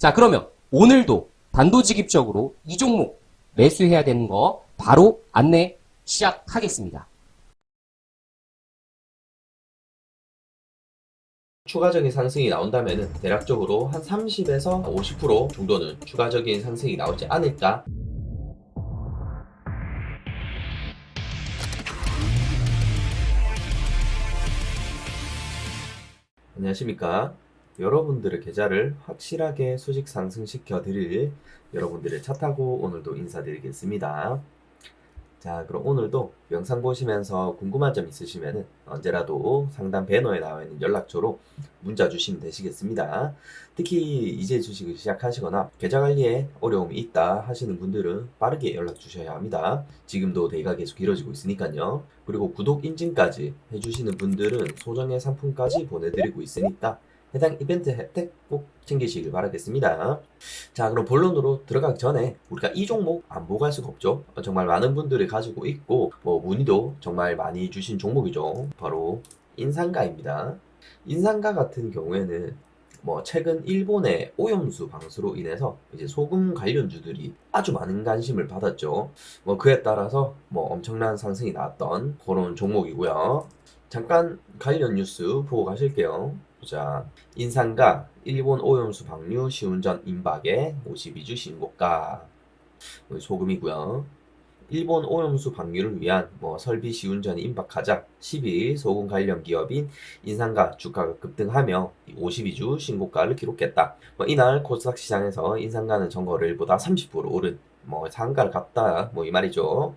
자 그러면 오늘도 단도직입적으로 이 종목 매수해야 되는 거 바로 안내 시작하겠습니다. 추가적인 상승이 나온다면 대략적으로 한 30에서 50% 정도는 추가적인 상승이 나오지 않을까 안녕하십니까 여러분들의 계좌를 확실하게 수직 상승시켜 드릴 여러분들의 차 타고 오늘도 인사드리겠습니다 자 그럼 오늘도 영상 보시면서 궁금한 점 있으시면 언제라도 상담 배너에 나와 있는 연락처로 문자 주시면 되시겠습니다. 특히 이제 주식을 시작하시거나 계좌 관리에 어려움이 있다 하시는 분들은 빠르게 연락 주셔야 합니다. 지금도 대기가 계속 이뤄지고 있으니까요. 그리고 구독 인증까지 해주시는 분들은 소정의 상품까지 보내드리고 있으니까 해당 이벤트 혜택 꼭 챙기시길 바라겠습니다. 자, 그럼 본론으로 들어가기 전에 우리가 이 종목 안 보고 할 수가 없죠. 어, 정말 많은 분들이 가지고 있고 뭐 문의도 정말 많이 주신 종목이죠. 바로 인상가입니다. 인상가 같은 경우에는 뭐 최근 일본의 오염수 방수로 인해서 이제 소금 관련주들이 아주 많은 관심을 받았죠. 뭐 그에 따라서 뭐 엄청난 상승이 나왔던 그런 종목이고요. 잠깐 관련 뉴스 보고 가실게요. 자, 인상가 일본 오염수 방류 시운전 임박에 52주 신고가 여기 소금이고요. 일본 오염수 방류를 위한 뭐 설비 시운전이 임박하자 12일 소금 관련 기업인 인상가 주가가 급등하며 52주 신고가를 기록했다. 뭐 이날 코스닥 시장에서 인상가는 전거래일보다 30% 오른 뭐 상가를 갔다 뭐 이 말이죠.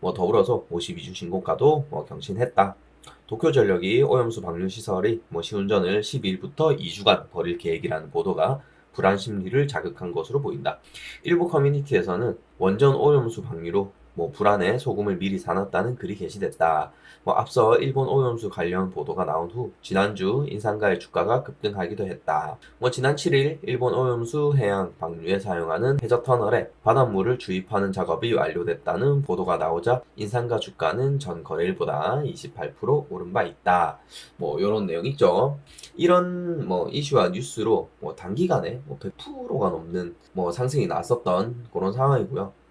뭐 더불어서 52주 신고가도 뭐 경신했다. 도쿄전력이 오염수 방류 시설의 뭐 시운전을 12일부터 2주간 벌일 계획이라는 보도가 불안 심리를 자극한 것으로 보인다. 일부 커뮤니티에서는 원전 오염수 방류로 뭐 불안에 소금을 미리 사놨다는 글이 게시됐다. 뭐 앞서 일본 오염수 관련 보도가 나온 후 지난주 인상가의 주가가 급등하기도 했다. 뭐 지난 7일 일본 오염수 해양 방류에 사용하는 해저 터널에 바닷물을 주입하는 작업이 완료됐다는 보도가 나오자 인상가 주가는 전 거래일보다 28% 오른 바 있다. 뭐 이런 내용 있죠. 이런 뭐 이슈와 뉴스로 뭐 단기간에 뭐 100%가 넘는 뭐 상승이 났었던 그런 상황이고요.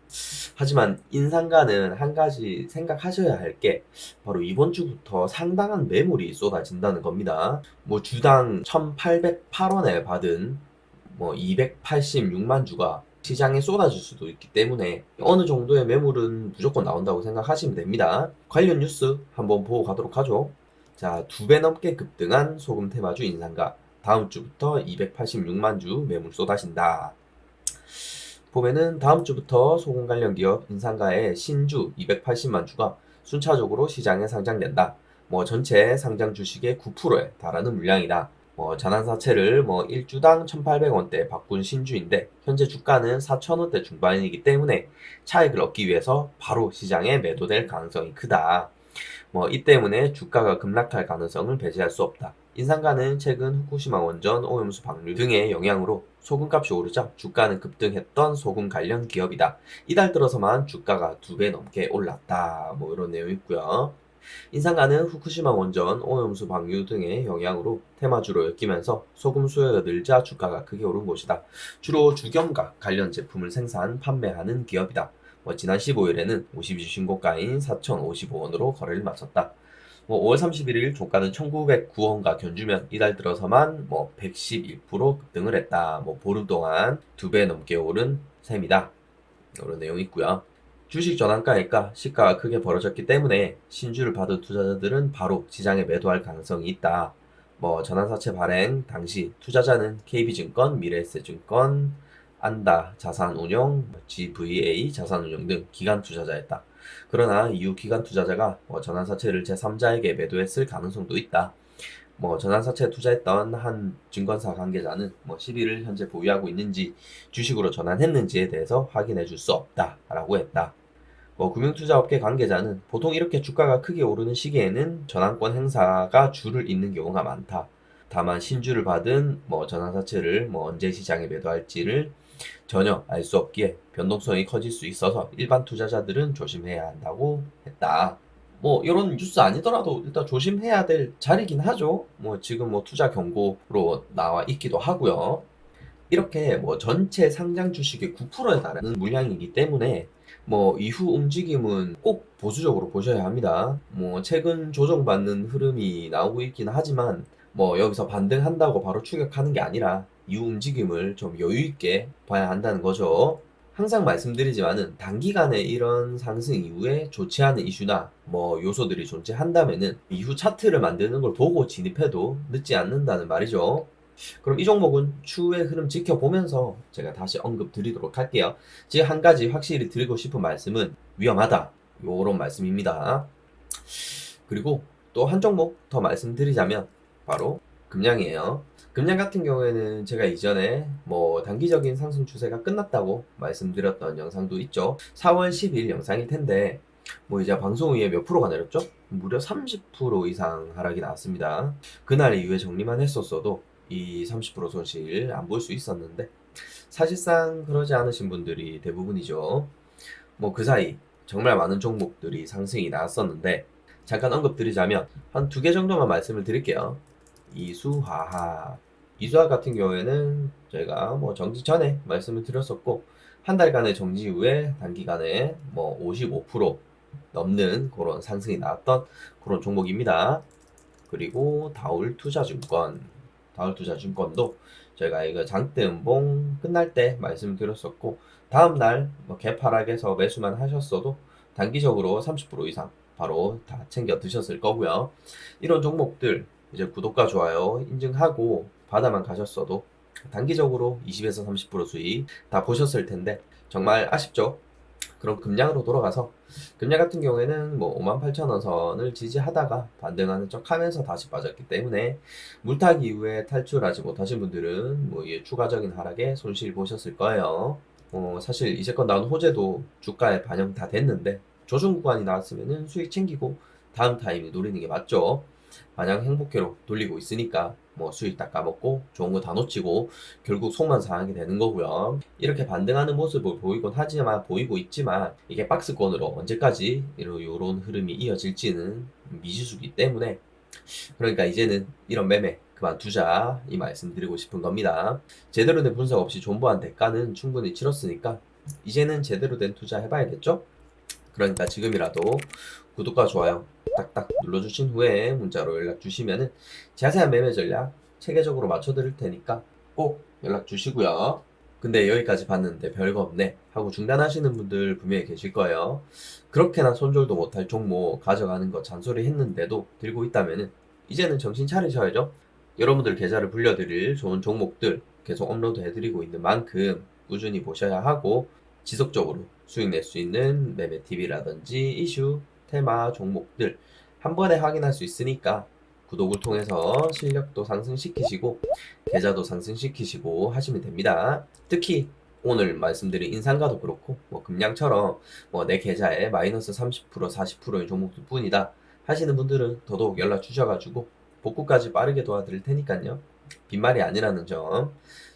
하지만 인상가는 한 가지 생각하셔야 할 게 바로 이번 주부터 상당한 매물이 쏟아진다는 겁니다. 뭐 주당 1,808원에 받은 뭐 286만 주가 시장에 쏟아질 수도 있기 때문에 어느 정도의 매물은 무조건 나온다고 생각하시면 됩니다. 관련 뉴스 한번 보고 가도록 하죠. 자, 두 배 넘게 급등한 소금 테마주 인상가. 다음 주부터 286만 주 매물 쏟아진다. 보면은 다음 주부터 소금 관련 기업 인상가의 신주 280만 주가 순차적으로 시장에 상장된다. 뭐 전체 상장 주식의 9%에 달하는 물량이다. 뭐 전환사채를 뭐 1주당 1,800원대 바꾼 신주인데 현재 주가는 4,000원대 중반이기 때문에 차익을 얻기 위해서 바로 시장에 매도될 가능성이 크다. 뭐 이 때문에 주가가 급락할 가능성을 배제할 수 없다. 인상가는 최근 후쿠시마 원전 오염수 방류 등의 영향으로 소금값이 오르자 주가는 급등했던 소금 관련 기업이다. 이달 들어서만 주가가 두 배 넘게 올랐다. 뭐 이런 내용이 있고요. 인상가는 후쿠시마 원전 오염수 방류 등의 영향으로 테마주로 엮이면서 소금 수요가 늘자 주가가 크게 오른 곳이다. 주로 주경과 관련 제품을 생산, 판매하는 기업이다. 뭐 지난 15일에는 52주 신고가인 4,055원으로 거래를 마쳤다. 뭐 5월 31일 종가는 1,909원과 견주면 이달 들어서만 뭐 111% 급등을 했다. 뭐 보름 동안 두 배 넘게 오른 셈이다. 이런 내용이 있고요. 주식 전환가니까 시가가 크게 벌어졌기 때문에 신주를 받은 투자자들은 바로 시장에 매도할 가능성이 있다. 뭐 전환사채 발행 당시 투자자는 KB증권, 미래에셋증권, 안다 자산운용, GVA 자산운용 등 기관 투자자였다. 그러나 이후 기관 투자자가 뭐 전환사채를 제3자에게 매도했을 가능성도 있다. 뭐 전환사채 투자했던 한 증권사 관계자는 뭐 11을 현재 보유하고 있는지 주식으로 전환했는지에 대해서 확인해 줄 수 없다라고 했다. 뭐 금융투자업계 관계자는 보통 이렇게 주가가 크게 오르는 시기에는 전환권 행사가 줄을 잇는 경우가 많다. 다만 신주를 받은 뭐 전환사채를 뭐 언제 시장에 매도할지를 전혀 알 수 없기에 변동성이 커질 수 있어서 일반 투자자들은 조심해야 한다고 했다. 뭐 이런 뉴스 아니더라도 일단 조심해야 될 자리긴 하죠. 뭐 지금 뭐 투자 경고로 나와 있기도 하고요. 이렇게 뭐 전체 상장 주식의 9%에 달하는 물량이기 때문에 뭐 이후 움직임은 꼭 보수적으로 보셔야 합니다. 뭐 최근 조정받는 흐름이 나오고 있긴 하지만 뭐 여기서 반등한다고 바로 추격하는 게 아니라 이후 움직임을 좀 여유 있게 봐야 한다는 거죠. 항상 말씀드리지만은 단기간에 이런 상승 이후에 좋지 않은 이슈나 뭐 요소들이 존재한다면은 이후 차트를 만드는 걸 보고 진입해도 늦지 않는다는 말이죠. 그럼 이 종목은 추후의 흐름 지켜보면서 제가 다시 언급 드리도록 할게요. 지금 한 가지 확실히 드리고 싶은 말씀은 위험하다. 요런 말씀입니다. 그리고 또 한 종목 더 말씀드리자면 바로 금양이에요. 금양 같은 경우에는 제가 이전에 뭐 단기적인 상승 추세가 끝났다고 말씀드렸던 영상도 있죠. 4월 10일 영상일 텐데 뭐 이제 방송 후에 몇 프로가 내렸죠? 무려 30% 이상 하락이 나왔습니다. 그날 이후에 정리만 했었어도 이 30% 손실 안 볼 수 있었는데 사실상 그러지 않으신 분들이 대부분이죠. 뭐 그 사이 정말 많은 종목들이 상승이 나왔었는데 잠깐 언급드리자면 한 두 개 정도만 말씀을 드릴게요. 이수화학 이수화 같은 경우에는 저희가 뭐 정지 전에 말씀을 드렸었고 한 달간의 정지 이후에 단기간에 뭐 55% 넘는 그런 상승이 나왔던 그런 종목입니다. 그리고 다울 투자증권, 다울 투자증권도 저희가 이거 장대음봉 끝날 때 말씀을 드렸었고 다음 날 뭐 개파락에서 매수만 하셨어도 단기적으로 30% 이상 바로 다 챙겨 드셨을 거고요. 이런 종목들 이제 구독과 좋아요 인증하고 받아만 가셨어도 단기적으로 20에서 30% 수익 다 보셨을 텐데 정말 아쉽죠. 그럼 금량으로 돌아가서 금량 같은 경우에는 뭐 58,000원 선을 지지하다가 반등하는 척 하면서 다시 빠졌기 때문에 물타기 이후에 탈출하지 못하신 분들은 뭐 이게 추가적인 하락에 손실 보셨을 거예요. 어, 사실 이제껏 나온 호재도 주가에 반영 다 됐는데 조정 구간이 나왔으면은 수익 챙기고 다음 타임에 노리는 게 맞죠. 마냥 행복회로 돌리고 있으니까 뭐 수익 다 까먹고 좋은 거 다 놓치고 결국 속만 상하게 되는 거고요. 이렇게 반등하는 모습을 보이곤 하지만 보이고 있지만 이게 박스권으로 언제까지 이런 흐름이 이어질지는 미지수기 때문에 그러니까 이제는 이런 매매 그만두자 이 말씀 드리고 싶은 겁니다. 제대로 된 분석 없이 존버한 대가는 충분히 치렀으니까 이제는 제대로 된 투자 해봐야겠죠? 그러니까 지금이라도 구독과 좋아요 딱딱 눌러주신 후에 문자로 연락 주시면은 자세한 매매 전략 체계적으로 맞춰드릴 테니까 꼭 연락 주시고요. 근데 여기까지 봤는데 별거 없네 하고 중단하시는 분들 분명히 계실 거예요. 그렇게나 손절도 못할 종목 가져가는 거 잔소리 했는데도 들고 있다면은 이제는 정신 차리셔야죠. 여러분들 계좌를 불려드릴 좋은 종목들 계속 업로드 해드리고 있는 만큼 꾸준히 보셔야 하고 지속적으로 수익 낼 수 있는 매매 팁이라든지 이슈, 테마, 종목들 한 번에 확인할 수 있으니까 구독을 통해서 실력도 상승시키시고 계좌도 상승시키시고 하시면 됩니다. 특히 오늘 말씀드린 인상가도 그렇고 뭐 금량처럼 뭐 내 계좌에 마이너스 30% 40%의 종목들 뿐이다 하시는 분들은 더더욱 연락 주셔가지고 복구까지 빠르게 도와드릴 테니까요. 빈말이 아니라는 점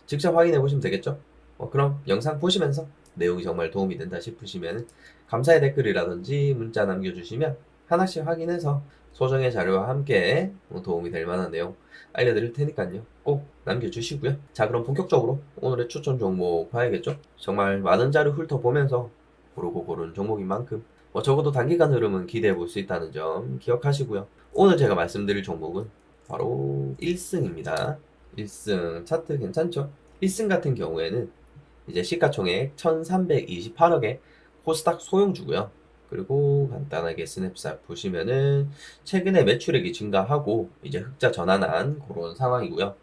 직접 확인해 보시면 되겠죠. 어, 그럼 영상 보시면서 내용이 정말 도움이 된다 싶으시면 감사의 댓글이라든지 문자 남겨주시면 하나씩 확인해서 소정의 자료와 함께 도움이 될 만한 내용 알려드릴 테니까요. 꼭 남겨주시고요. 자, 그럼 본격적으로 오늘의 추천 종목 봐야겠죠? 정말 많은 자료 훑어보면서 고르고 고른 종목인 만큼 뭐 적어도 단기간 흐름은 기대해 볼 수 있다는 점 기억하시고요. 오늘 제가 말씀드릴 종목은 바로 1승입니다. 1승 차트 괜찮죠? 1승 같은 경우에는 이제 시가총액 1328억의 코스닥 소형주고요. 그리고 간단하게 스냅샷 보시면은 최근에 매출액이 증가하고 이제 흑자 전환한 그런 상황이고요.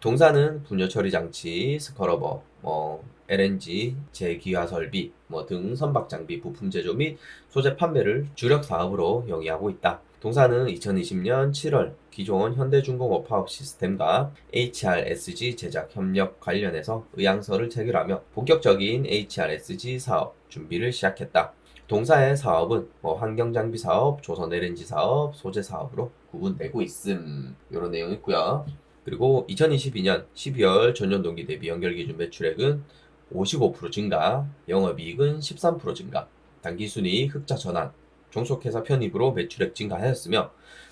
동사는 분뇨 처리 장치, 스커러버, 뭐 LNG, 제기화 설비 뭐 등 선박 장비 부품 제조 및 소재 판매를 주력 사업으로 영위하고 있다. 동사는 2020년 7월 기존 현대중공업 파업 시스템과 HRSG 제작 협력 관련해서 의향서를 체결하며 본격적인 HRSG 사업 준비를 시작했다. 동사의 사업은 뭐 환경장비 사업, 조선 LNG 사업, 소재 사업으로 구분되고 있음. 이런 내용 있고요. 그리고 2022년 12월 전년 동기 대비 연결 기준 매출액은 55% 증가, 영업이익은 13% 증가, 단기순이익 흑자 전환, 종속회사 편입으로 매출액 증가하였으며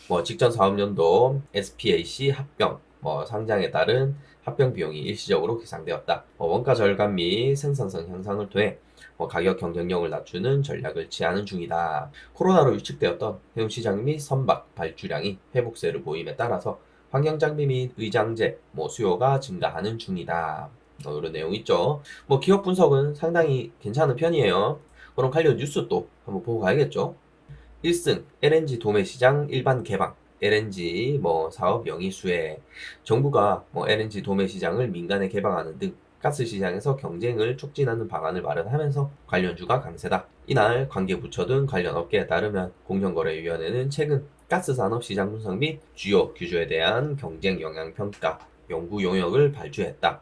뭐 직전 사업년도 SPAC 합병, 뭐 상장에 따른 합병 비용이 일시적으로 계상되었다. 뭐 원가 절감 및 생산성 향상을 통해 뭐 가격 경쟁력을 낮추는 전략을 취하는 중이다. 코로나로 위축되었던 해운 시장 및 선박 발주량이 회복세를 보임에 따라서 환경 장비 및 의장제 뭐 수요가 증가하는 중이다. 뭐 이런 내용 있죠. 뭐 기업 분석은 상당히 괜찮은 편이에요. 그럼 관련 뉴스 또 한번 보고 가야겠죠. 1승 LNG 도매 시장 일반 개방 LNG 뭐 사업 영위 수혜 정부가 뭐 LNG 도매 시장을 민간에 개방하는 등 가스 시장에서 경쟁을 촉진하는 방안을 마련하면서 관련주가 강세다. 이날 관계부처 등 관련 업계에 따르면 공정거래위원회는 최근 가스 산업 시장 분석 및 주요 규조에 대한 경쟁 영향 평가 연구 용역을 발주했다.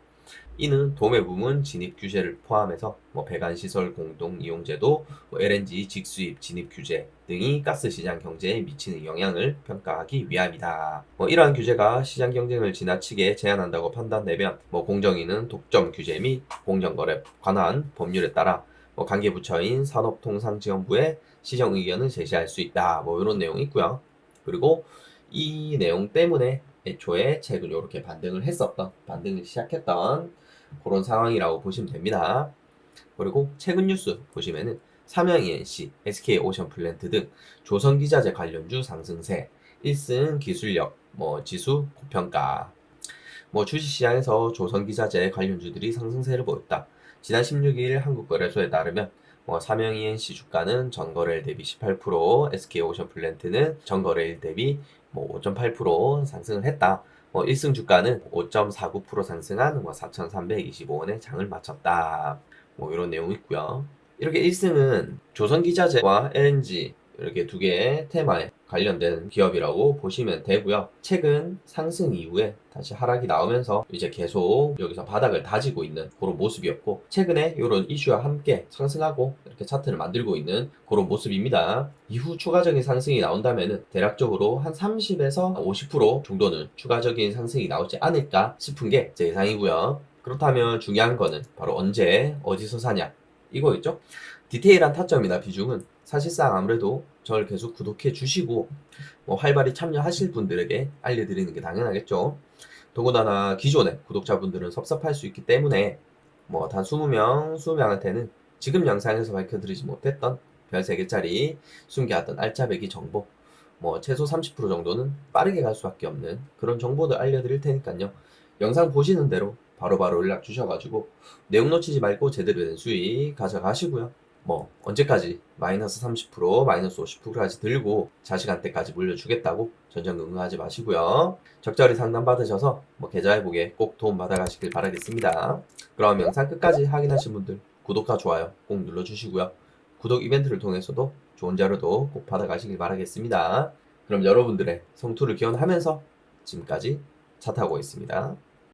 이는 도매 부문 진입 규제를 포함해서 뭐 배관 시설 공동 이용 제도, 뭐 LNG 직수입 진입 규제 등이 가스 시장 경제에 미치는 영향을 평가하기 위함이다. 뭐 이러한 규제가 시장 경쟁을 지나치게 제한한다고 판단되면 뭐 공정위는 독점 규제 및 공정거래 관한 법률에 따라 뭐 관계 부처인 산업통상지원부에 시정 의견을 제시할 수 있다. 뭐 이런 내용이 있고요. 그리고 이 내용 때문에 애초에 최근 이렇게 반등을 했었던, 반등을 시작했던 그런 상황이라고 보시면 됩니다. 그리고 최근 뉴스 보시면은 삼양 ENC, SK 오션플랜트 등 조선기자재 관련주 상승세, 1승 기술력, 뭐 지수 고평가, 뭐 주식시장에서 조선기자재 관련주들이 상승세를 보였다. 지난 16일 한국거래소에 따르면 뭐 삼양 ENC 주가는 전거래일 대비 18%, SK 오션플랜트는 전거래일 대비 뭐 5.8% 상승을 했다. 뭐 1승 주가는 5.49% 상승한 뭐 4,325원에 장을 마쳤다. 뭐 이런 내용이 있고요. 이렇게 1승은 조선기자재와 LNG 이렇게 두 개의 테마에 관련된 기업이라고 보시면 되고요. 최근 상승 이후에 다시 하락이 나오면서 이제 계속 여기서 바닥을 다지고 있는 그런 모습이었고 최근에 이런 이슈와 함께 상승하고 이렇게 차트를 만들고 있는 그런 모습입니다. 이후 추가적인 상승이 나온다면은 대략적으로 한 30에서 50% 정도는 추가적인 상승이 나오지 않을까 싶은 게 제 예상이고요. 그렇다면 중요한 거는 바로 언제 어디서 사냐 이거겠죠? 디테일한 타점이나 비중은 사실상 아무래도 저를 계속 구독해 주시고 뭐 활발히 참여하실 분들에게 알려드리는 게 당연하겠죠. 더군다나 기존의 구독자분들은 섭섭할 수 있기 때문에 뭐 단 20명, 20명한테는 지금 영상에서 밝혀드리지 못했던 별 3개짜리 숨겨왔던 알짜배기 정보 뭐 최소 30% 정도는 빠르게 갈 수밖에 없는 그런 정보들 알려드릴 테니까요. 영상 보시는 대로 바로바로 연락 주셔가지고 내용 놓치지 말고 제대로 된 수익 가져가시고요. 뭐 언제까지 마이너스 30% 마이너스 50%까지 들고 자식한테까지 물려주겠다고 전전긍긍하지 마시고요. 적절히 상담 받으셔서 뭐 계좌 회복에 꼭 도움 받아가시길 바라겠습니다. 그럼 영상 끝까지 확인하신 분들 구독과 좋아요 꼭 눌러주시고요. 구독 이벤트를 통해서도 좋은 자료도 꼭 받아가시길 바라겠습니다. 그럼 여러분들의 성투를 기원하면서 지금까지 차 타고 있습니다.